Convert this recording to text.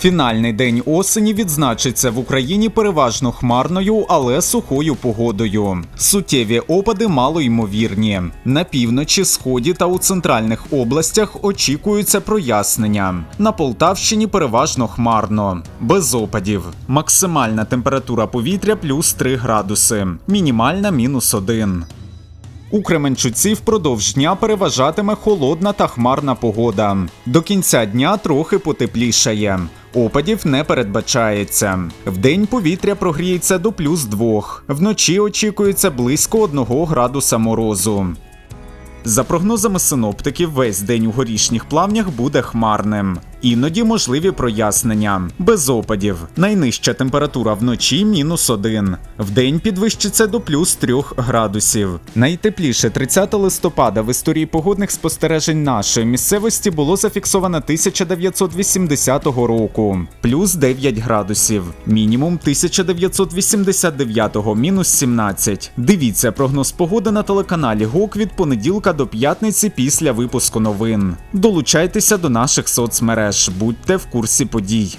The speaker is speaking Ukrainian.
Фінальний день осені відзначиться в Україні переважно хмарною, але сухою погодою. Суттєві опади малоймовірні. На півночі, сході та у центральних областях очікуються прояснення. На Полтавщині переважно хмарно, без опадів. Максимальна температура повітря плюс 3 градуси, мінімальна мінус 1. У Кременчуці впродовж дня переважатиме холодна та хмарна погода. До кінця дня трохи потеплішає. Опадів не передбачається. Вдень повітря прогріється до плюс 2. Вночі очікується близько 1 градуса морозу. За прогнозами синоптиків, весь день у горішніх плавнях буде хмарним. Іноді можливі прояснення, без опадів. Найнижча температура вночі мінус 1. Вдень підвищиться до плюс 3 градусів. Найтепліше 30 листопада в історії погодних спостережень нашої місцевості було зафіксовано 1980 року, плюс 9 градусів. Мінімум 1989 мінус 17. Дивіться прогноз погоди на телеканалі ГОК від понеділка до п'ятниці після випуску новин. Долучайтеся до наших соцмереж, будьте в курсі подій.